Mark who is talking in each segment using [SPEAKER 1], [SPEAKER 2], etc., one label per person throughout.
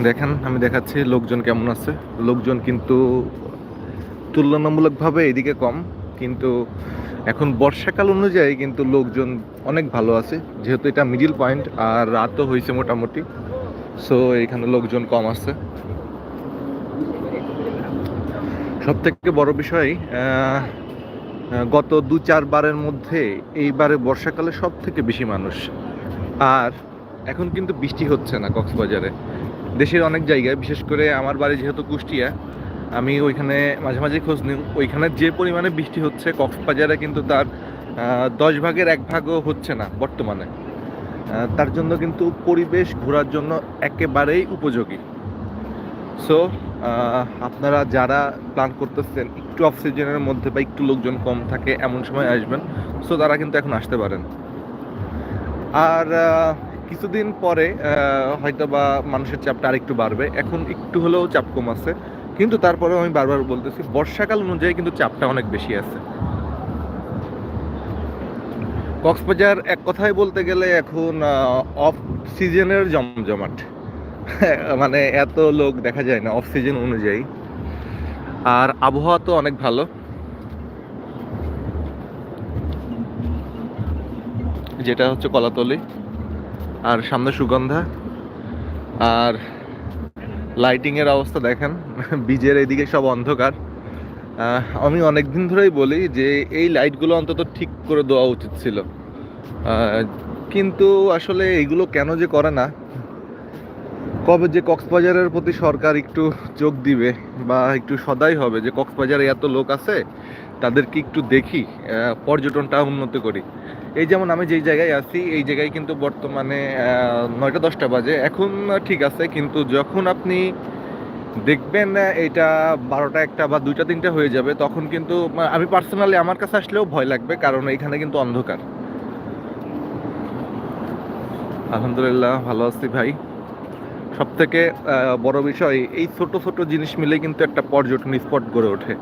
[SPEAKER 1] দেখেন, আমি দেখাচ্ছি লোকজন কেমন আছে। লোকজন কিন্তু তুলনামূলকভাবে এদিকে কম, কিন্তু এখন বর্ষাকাল অনুযায়ী কিন্তু লোকজন অনেক ভালো আছে, যেহেতু এটা মিডিল পয়েন্ট আর রাতও হয়েছে মোটামুটি। সো এখানে লোকজন কম আছে। সব থেকে বড় বিষয় গত দু চারবারের মধ্যে এইবারে বর্ষাকালে সব থেকে বেশি মানুষ। আর এখন কিন্তু বৃষ্টি হচ্ছে না কক্সবাজারে। দেশের অনেক জায়গায়, বিশেষ করে আমার বাড়ি যেহেতু কুষ্টিয়া, আমি ওইখানে মাঝে মাঝে খোঁজ নিই। ওইখানে যে পরিমাণে বৃষ্টি হচ্ছে, কক্সবাজারে কিন্তু তার দশ ভাগের এক ভাগও হচ্ছে না বর্তমানে। তার জন্য কিন্তু পরিবেশ ঘোরার জন্য একেবারেই উপযোগী। সো আপনারা যারা প্ল্যান করতেছেন একটু অফ সিজনের মধ্যে বা একটু লোকজন কম থাকে, এমন সময় আসবেন। সো তারা কিন্তু এখন আসতে পারেন। আর কিছুদিন পরে হয়তো বা মানুষের চাপটা আরেকটু বাড়বে। এখন একটু হলেও চাপ কম আছে। কিন্তু তারপরেও আমি বারবার বলতেছি, বর্ষাকাল অনুযায়ী কিন্তু চাপটা অনেক বেশি আছে। কক্সবাজার এক কথায় বলতে গেলে এখন অফ সিজনের জমজমাট। মানে এত লোক দেখা যায় না অফ সিজন অনুযায়ী। আর আবহাওয়া তো অনেক ভালো। যেটা হচ্ছে কলাতলি। আর সামনে সুগন্ধা। আর লাইটিং এর অবস্থা দেখেন, বীজের এদিকে সব অন্ধকার। আমি অনেক দিন ধরেই বলি যে এই লাইটগুলো অন্তত ঠিক করে দেওয়া উচিত ছিল। কিন্তু আসলে এইগুলো কেন যে করে না? কবে যে কক্সবাজারের প্রতি সরকার একটু চোখ দিবে বা একটু সদাই হবে যে কক্সবাজারে এত লোক আছে, তাদেরকে একটু দেখি পর্যটনটা উন্নত করি। এই যেমন আমি যেই জায়গায় আছি, এই জায়গায় কিন্তু বর্তমানে নয়টা দশটা বাজে। এখন ঠিক আছে, কিন্তু যখন আপনি দেখবেন এটা বারোটা একটা বা দুইটা, তিনটা হয়ে যাবে, তখন কিন্তু আমি পার্সোনালি আমার কাছে আসলেও ভয় লাগবে, কারণ এখানে কিন্তু অন্ধকার। আলহামদুলিল্লাহ, ভালো আছি ভাই। সব থেকে বড় বিষয়, এই ছোট ছোট জিনিস মিলে কিন্তু একটা পর্যটন স্পট গড়ে ওঠে।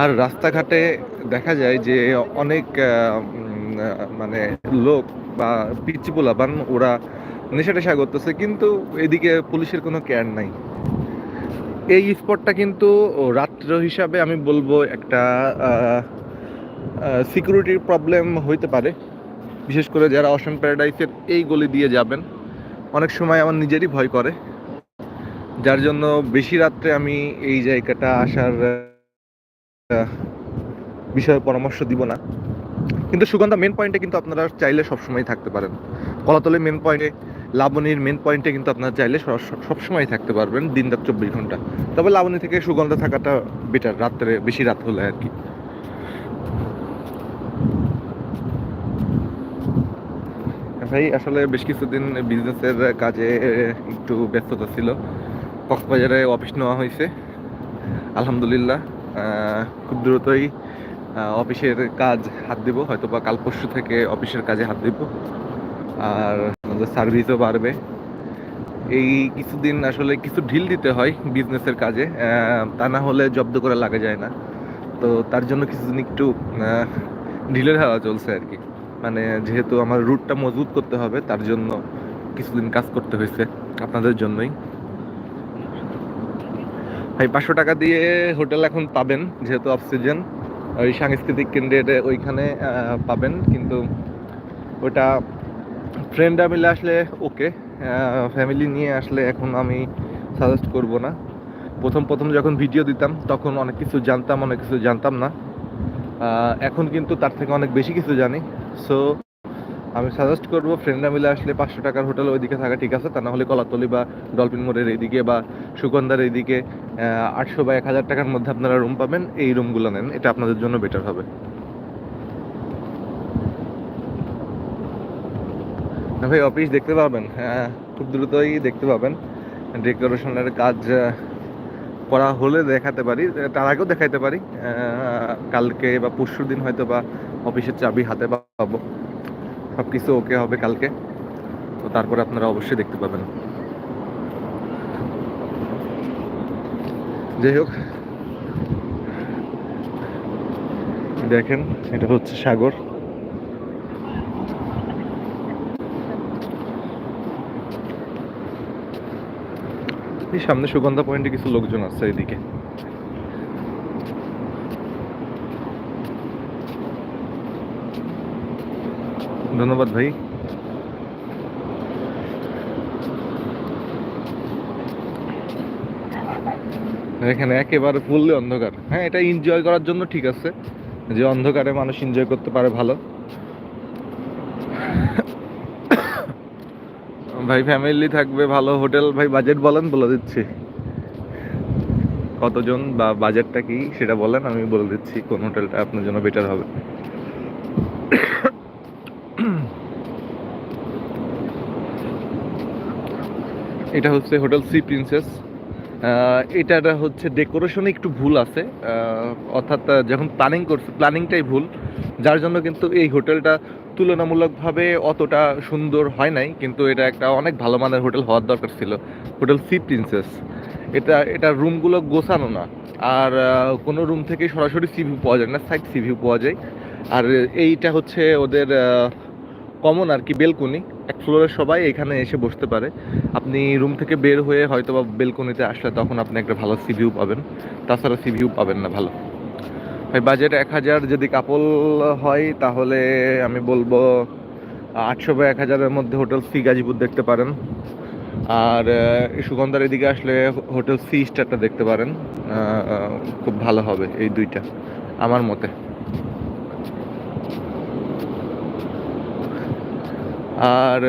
[SPEAKER 1] আর রাস্তাঘাটে দেখা যায় যে অনেক মানে লোক বা পিচি পোলাপান ওরা নেশা টেশা করতেছে, কিন্তু এদিকে পুলিশের কোনো কেয়ার নাই। এই স্পটটা কিন্তু রাত্র হিসাবে আমি বলব একটা সিকিউরিটির প্রবলেম হইতে পারে। বিশেষ করে যারা অশান প্যারাডাইসের এই গলি দিয়ে যাবেন, অনেক সময় আমার নিজেরই ভয় করে। যার জন্য বেশি রাত্রে আমি এই জায়গাটা আসার বিষয়ে পরামর্শ দিব না। কিন্তু সুগন্ধা মেন পয়েন্টে কিন্তু আপনারা চাইলে সবসময় থাকতে পারেন। কলাতলের মেন পয়েন্টে লাবণীর মেন পয়েন্টে কিন্তু আপনারা চাইলে সব- সবসময় থাকতে পারবেন দিন রাত চব্বিশ ঘণ্টা। তবে লাবণী থেকে সুগন্ধা থাকাটা বেটার রাত্রে, বেশি রাত হলে আর কি। ভাই, আসলে বেশ কিছুদিন বিজনেসের কাজে একটু ব্যস্ততা ছিল। কক্সবাজারে অফিস নেওয়া হয়েছে। আলহামদুলিল্লাহ। খুব দ্রুতই অফিসের কাজ হাত দিব হয়তো বা কাল পরশু থেকে অফিসের কাজে হাত দিব। আর আমাদের সার্ভিসও বাড়বে। এই কিছুদিন আসলে কিছু ঢিল দিতে হয় বিজনেসের কাজে তা না হলে জব্দ করে লাগা যায় না। তো তার জন্য কিছুদিন একটু ঢিলের হাওয়া চলছে আর কি। মানে যেহেতু আমার রুটটা মজবুত করতে হবে, তার জন্য কিছুদিন কাজ করতে হয়েছে আপনাদের জন্যই। ভাই, পাঁচশো টাকা দিয়ে হোটেল এখন পাবেন, যেহেতু অক্সিজেন। ওই সাংস্কৃতিক কেন্দ্রের ওইখানে পাবেন, কিন্তু ওটা ফ্রেন্ডরা মিলে আসলে ওকে ফ্যামিলি নিয়ে আসলে এখন আমি সাজেস্ট করব না। প্রথম প্রথম যখন ভিডিও দিতাম, তখন অনেক কিছু জানতাম, অনেক কিছু জানতাম না। এখন কিন্তু তার থেকে অনেক বেশি কিছু জানি। সো আমি সাজেস্ট করব ফ্রেন্ডরা মিলে আসলে পাঁচশো টাকার হোটেল ওইদিকে থাকা ঠিক আছে। তা না হলে কলাতলি বা ডলফিন মোড়ের এইদিকে বা সুগন্ধার এইদিকে আটশো বা এক হাজার টাকার মধ্যে আপনারা রুম পাবেন। এই রুমগুলো নেন, এটা আপনাদের জন্য বেটার হবে। না ভাই অফিস দেখতে পাবেন। হ্যাঁ খুব দ্রুতই দেখতে পাবেন। ডেকোরেশনের কাজ করা হলে দেখাতে পারি, তার আগেও দেখাইতে পারি। কালকে বা পরশু দিন হয়তো বা অফিসের চাবি হাতে পাবো। সব কিছু ওকে হবে কালকে। তো তারপরে আপনারা অবশ্যই দেখতে পাবেন। যাই হোক। দেখেন, এটা হচ্ছে সাগর। এই সামনে সুগন্ধা পয়েন্টে কিছু লোকজন আছে এদিকে। ধন্যবাদ ভাই। এখানে একেবারে ফুললি অন্ধকার। হ্যাঁ এটা এনজয় করার জন্য ঠিক আছে, যে অন্ধকারে মানুষ এনজয় করতে পারে ভালো। ভাই ফ্যামিলি থাকবে, ভালো হোটেল, ভাই বাজেট বলেন, বলে দিচ্ছি। কতজন বা বাজেটটা কি, সেটা বলেন, আমি বলে দিচ্ছি, কোন হোটেলটা আপনার জন্য বেটার হবে। এটা হচ্ছে হোটেল সি প্রিন্সেস এটাটা হচ্ছে ডেকোরেশনে একটু ভুল আছে। অর্থাৎ যখন প্ল্যানিং করছে প্ল্যানিংটাই ভুল। যার জন্য কিন্তু এই হোটেলটা তুলনামূলকভাবে অতটা সুন্দর হয় নাই, কিন্তু এটা একটা অনেক ভালো মানের হোটেল হওয়ার দরকার ছিল। হোটেল সি প্রিন্সেস এটা এটা রুমগুলো গোছানো না। আর কোনো রুম থেকে সরাসরি সি ভিউ পাওয়া যায় না সাইড সি ভিউ পাওয়া যায়। আর এইটা হচ্ছে ওদের কমন আর কি বেলকনি, এক ফ্লোরের সবাই এখানে এসে বসতে পারে। আপনি রুম থেকে বের হয়ে হয়তো বা বেলকনিতে আসলে তখন আপনি একটা ভালো সি ভিউ পাবেন। তাছাড়া সি ভিউ পাবেন না ভালো। ভাই বাজেট এক হাজার যদি কাপল হয়, তাহলে আমি বলব আটশো বা এক হাজারের মধ্যে হোটেল সি গাজীপুর দেখতে পারেন। আর সুগন্ধার এদিকে আসলে হোটেল সি স্টারটা দেখতে পারেন। খুব ভালো হবে এই দুইটা, আমার মতে। আর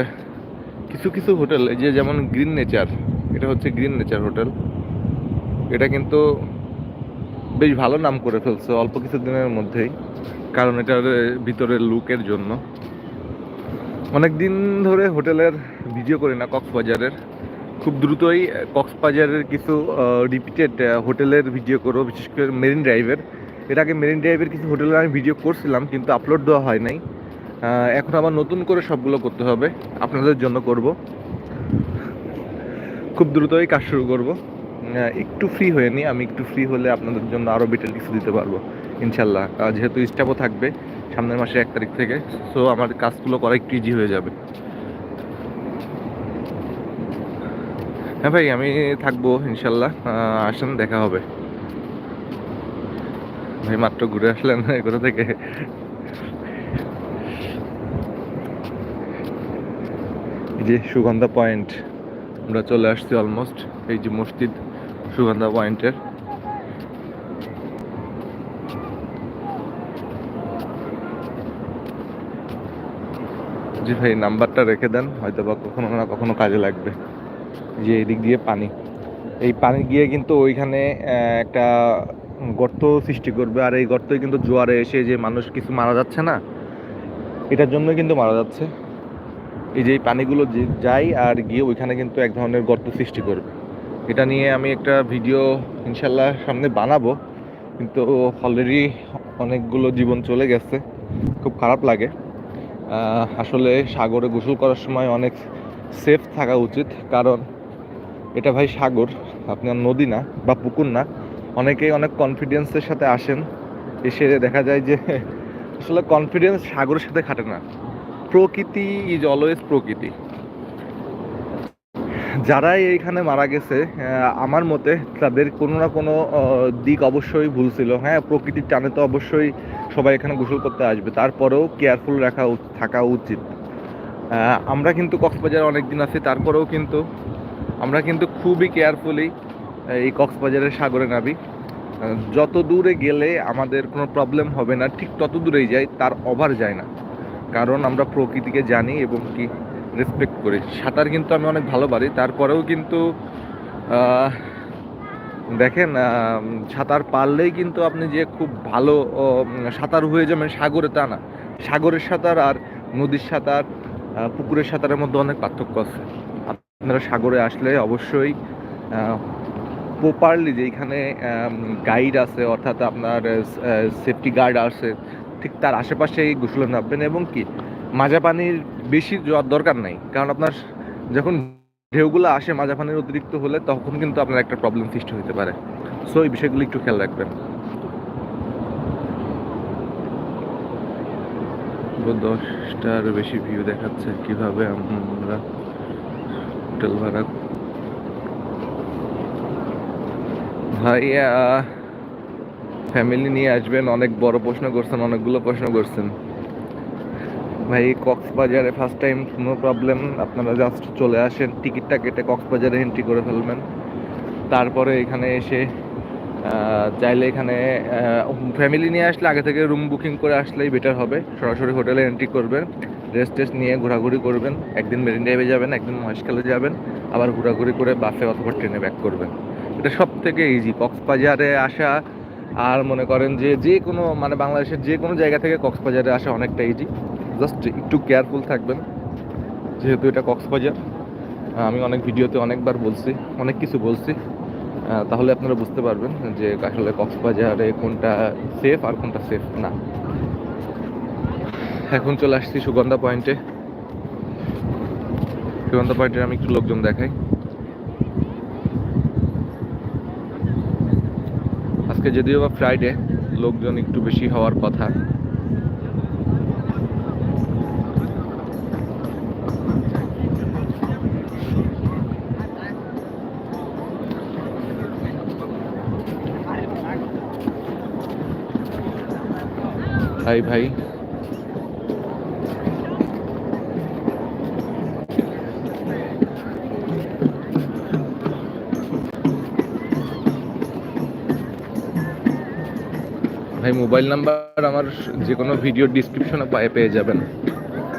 [SPEAKER 1] কিছু কিছু হোটেল যে যেমন গ্রিন নেচার এটা হচ্ছে গ্রিন নেচার হোটেল। এটা কিন্তু বেশ ভালো নাম করে ফেলছে অল্প কিছু দিনের মধ্যেই, কারণ এটার ভিতরের লুকের জন্য। অনেক দিন ধরে হোটেলের ভিডিও করি না কক্সবাজারের। খুব দ্রুতই কক্সবাজারের কিছু রিপিটেড হোটেলের ভিডিও করব, বিশেষ করে মেরিন ড্রাইভের এর আগে মেরিন ড্রাইভের কিছু হোটেলের আমি ভিডিও করছিলাম, কিন্তু আপলোড দেওয়া হয় নাই। এখন আবার নতুন করে সবগুলো করতে হবে। আপনাদের জন্য করব। খুব দ্রুতই কাজ শুরু করব। একটু ফ্রি হয়ে নি, আমি একটু ফ্রি হলে আপনাদের জন্য আরও বেটার কিছু দিতে পারব, ইনশাল্লাহ। যেহেতু স্টাফও থাকবে সামনের মাসের এক তারিখ থেকে সো আমার কাজগুলো করা একটু ইজি হয়ে যাবে। হ্যাঁ ভাই, আমি থাকব, ইনশাল্লাহ। আসেন, দেখা হবে। ভাই, মাত্র ঘুরে আসলেন কোথা থেকে এই যে সুগন্ধা পয়েন্ট, আমরা চলে আসছি অলমোস্ট এই যে মসজিদ, সুগন্ধা পয়েন্টের। জি ভাই, নাম্বারটা রেখে দেন হয়তো বা কখনো না কখনো কাজে লাগবে। যে এদিক দিয়ে পানি। এই পানি গিয়ে কিন্তু ওইখানে একটা গর্ত সৃষ্টি করবে, আর এই গর্তই কিন্তু জোয়ারে এসে যে মানুষ কিছু মারা যাচ্ছে না, এটার জন্যই কিন্তু মারা যাচ্ছে। এই যে পানিগুলো যায় আর গিয়ে ওইখানে কিন্তু এক ধরনের গর্ত সৃষ্টি করবে। এটা নিয়ে আমি একটা ভিডিও ইনশাল্লাহ সামনে বানাবো। কিন্তু অলরেডি অনেকগুলো জীবন চলে গেছে। খুব খারাপ লাগে। আসলে সাগরে গোসল করার সময় অনেক সেফ থাকা উচিত। কারণ এটা ভাই সাগর আপনার নদী না বা পুকুর না। অনেকেই অনেক কনফিডেন্সের সাথে আসেন। এসে দেখা যায় যে আসলে কনফিডেন্স সাগরের সাথে খাটে না। প্রকৃতি ইজ অলওয়েজ প্রকৃতি। যারাই এইখানে মারা গেছে আমার মতে তাদের কোনো না কোনো দিক অবশ্যই ভুল ছিল। হ্যাঁ প্রকৃতির টানে তো অবশ্যই সবাই এখানে গোসল করতে আসবে। তারপরেও কেয়ারফুল রাখা থাকা উচিত। আমরা কিন্তু কক্সবাজারে অনেক দিন আছি, তারপরেও কিন্তু আমরা কিন্তু খুবই কেয়ারফুলি এই কক্সবাজারের সাগরে নাবি যত দূরে গেলে আমাদের কোনো প্রবলেম হবে না, ঠিক তত দূরেই যাই তার ওভার যায় না। কারণ আমরা প্রকৃতিকে জানি এবং কি রেসপেক্ট করি। সাঁতার কিন্তু আমি অনেক ভালো পারি তারপরেও কিন্তু দেখেন সাঁতার পারলেই কিন্তু আপনি যে খুব ভালো সাঁতার হয়ে যাবেন সাগরে তা না। সাগরের সাঁতার আর নদীর সাঁতার পুকুরের সাঁতারের মধ্যে অনেক পার্থক্য আছে। আপনারা সাগরে আসলে অবশ্যই প্রপারলি যেখানে গাইড আছে, অর্থাৎ আপনার সেফটি গার্ড আছে ঠিক তার আশেপাশেই গোসলে নামবেন এবং কি মাজা পানির বেশি যাওয়ার দরকার নাই। কারণ আপনার যখন ঢেউগুলো আসে মাজা পানির অতিরিক্ত হলে তখন কিন্তু আপনার একটা প্রবলেম সৃষ্টি হতে পারে। সো এই বিষয়গুলো একটু খেয়াল রাখবেন। দশটার বেশি ভিউ দেখাচ্ছে কীভাবে আমরা হোটেল ভাড়া ভাই ফ্যামিলি নিয়ে আসবেন, অনেক বড় প্রশ্ন করছেন, অনেকগুলো প্রশ্ন করছেন। ভাই, কক্সবাজারে ফার্স্ট টাইম কোনো প্রবলেম আপনারা জাস্ট চলে আসেন, টিকিটটা কেটে কক্সবাজারে এন্ট্রি করে ফেলবেন। তারপরে এখানে এসে চাইলে এখানে ফ্যামিলি নিয়ে আসলে আগে থেকে রুম বুকিং করে আসলেই বেটার হবে। সরাসরি হোটেলে এন্ট্রি করবেন রেস্ট টেস্ট নিয়ে ঘোরাঘুরি করবেন। একদিন মেরিন ড্রাইভে যাবেন, একদিন মহেশখালে যাবেন। আবার ঘোরাঘুরি করে বাসে অথবা ট্রেনে ব্যাক করবেন। এটা সব থেকে ইজি কক্সবাজারে আসা আর মনে করেন যে যে কোনো মানে বাংলাদেশের যে কোনো জায়গা থেকে কক্সবাজারে আসা অনেকটা ইজি জাস্ট একটু কেয়ারফুল থাকবেন, যেহেতু এটা কক্সবাজার। আমি অনেক ভিডিওতে অনেকবার বলছি, অনেক কিছু বলছি। তাহলে আপনারা বুঝতে পারবেন যে আসলে কক্সবাজারে কোনটা সেফ আর কোনটা সেফ না। এখন চলে আসছি সুগন্ধা পয়েন্টে সুগন্ধা পয়েন্টে আমি একটু লোকজন দেখাই। আজকে যদিও বা ফ্রাইডে লোকজন একটু বেশি হওয়ার কথা। ভাই ভাই। ভাই, মোবাইল নাম্বার আমার যে কোনো ভিডিও ডিসক্রিপশনে পায়ে যাবেন।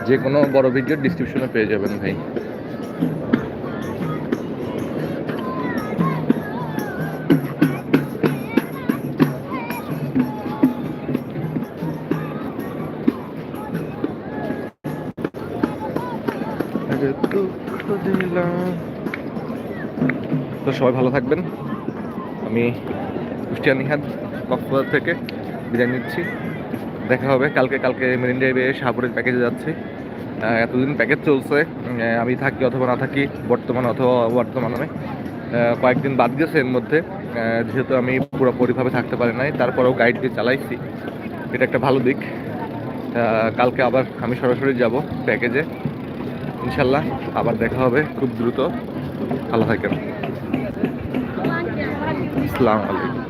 [SPEAKER 1] যে কোনো বড় ভিডিও ডিসক্রিপশনে পেয়ে যাবেন ভাই। তো সবাই ভালো থাকবেন। আমি কুষ্টিয়া নিহাত কক্সবাজার থেকে। বিদায় নিচ্ছি। দেখা হবে। কালকে কালকে মেরিন ড্রাইভে শাহপুরের প্যাকেজে যাচ্ছি। এতদিন প্যাকেজ চলছে। আমি থাকি অথবা না থাকি, বর্তমানে অথবা বর্তমানে কয়েকদিন বাদ গেছে এর মধ্যে। যেহেতু আমি পুরোপুরিভাবে থাকতে পারি নাই, তারপরেও গাইড দিয়ে চালাইছি। এটা একটা ভালো দিক। কালকে আবার আমি সরাসরি যাব প্যাকেজে ইনশাল্লাহ আবার দেখা হবে খুব দ্রুত। ভালো থাকেন। আসসালামু আলাইকুম।